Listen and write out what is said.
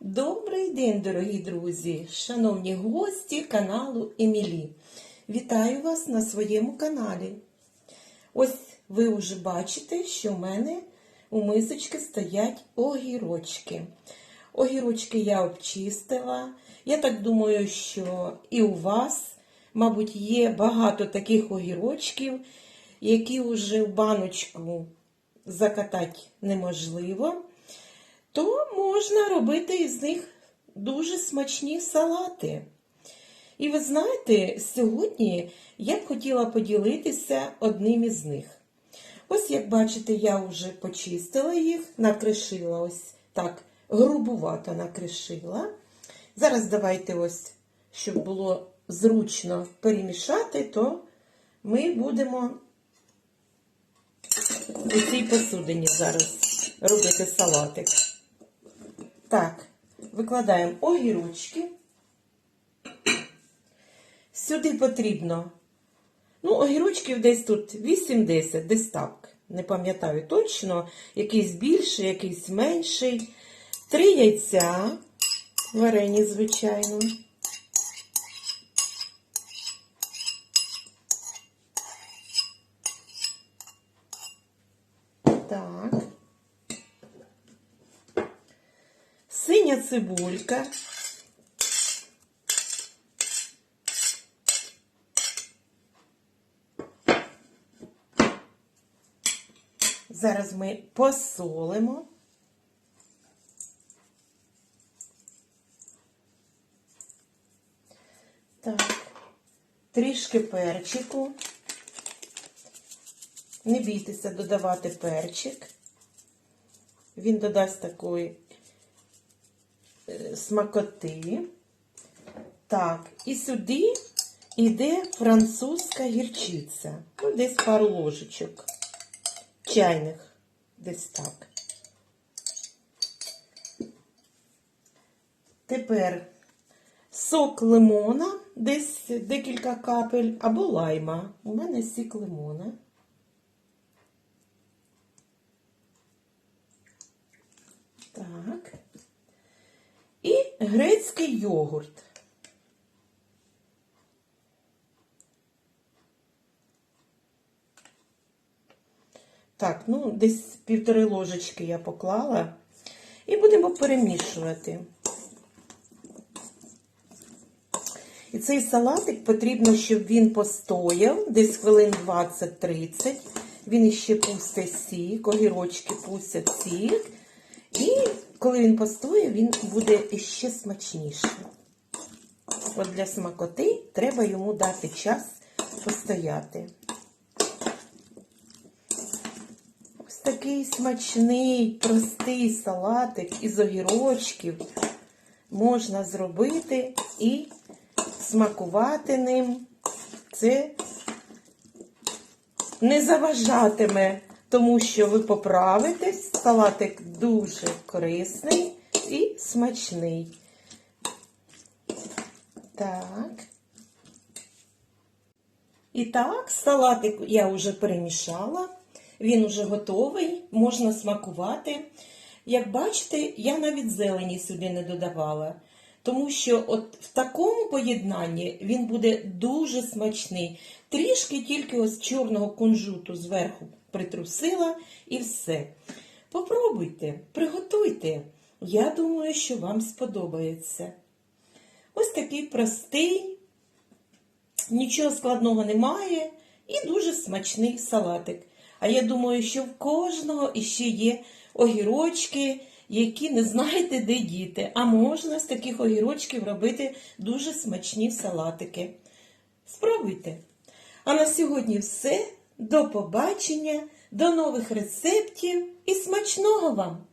Добрий день, дорогі друзі, шановні гості каналу Емілі. Вітаю вас на своєму каналі. Ось ви вже бачите, що в мене у мисочки стоять огірочки. Огірочки я обчистила. Я так думаю, що і у вас, мабуть, є багато таких огірочків, які вже в баночку закатати неможливо то можна робити із них дуже смачні салати. І ви знаєте, сьогодні я б хотіла поділитися одним із них. Ось, як бачите, я вже почистила їх, накришила ось так, грубувато накришила. Зараз давайте ось, щоб було зручно перемішати, то ми будемо у цій посудині зараз робити салатик. Так, викладаємо огірочки. Сюди потрібно, ну, огірочків десь тут 8-10, десь так. Не пам'ятаю точно, якийсь більший, якийсь менший. Три яйця, варені, звичайно. Так. Синя цибулька. Зараз ми посолимо. Так, трішки перчику. Не бійтеся додавати перчик. Він додасть такої смакоти. Так, і сюди йде французька гірчиця. Ну, десь пару ложечок. Чайних. Десь так. Тепер сок лимона, десь декілька капель, або лайма. У мене сік лимона. Так грецький йогурт. Так, ну, десь півтори ложечки я поклала. І будемо перемішувати. І цей салатик потрібно, щоб він постояв десь хвилин 20-30. Він іще пустить сік, огірочки пустять сік. Коли він постоє, він буде іще смачніший. От для смакоти треба йому дати час постояти. Ось такий смачний, простий салатик із огірочків можна зробити і смакувати ним. Це не заважатиме тому що ви поправитесь, салатик дуже корисний і смачний. Так. І так, салатик я вже перемішала, він вже готовий, можна смакувати. Як бачите, я навіть зелені сюди не додавала. Тому що от в такому поєднанні він буде дуже смачний. Трішки тільки ось чорного кунжуту зверху притрусила і все. Попробуйте, приготуйте. Я думаю, що вам сподобається. Ось такий простий, нічого складного немає і дуже смачний салатик. А я думаю, що в кожного іще є огірочки, які не знаєте, де діти. А можна з таких огірочків робити дуже смачні салатики. Спробуйте! А на сьогодні все. До побачення, до нових рецептів і смачного вам!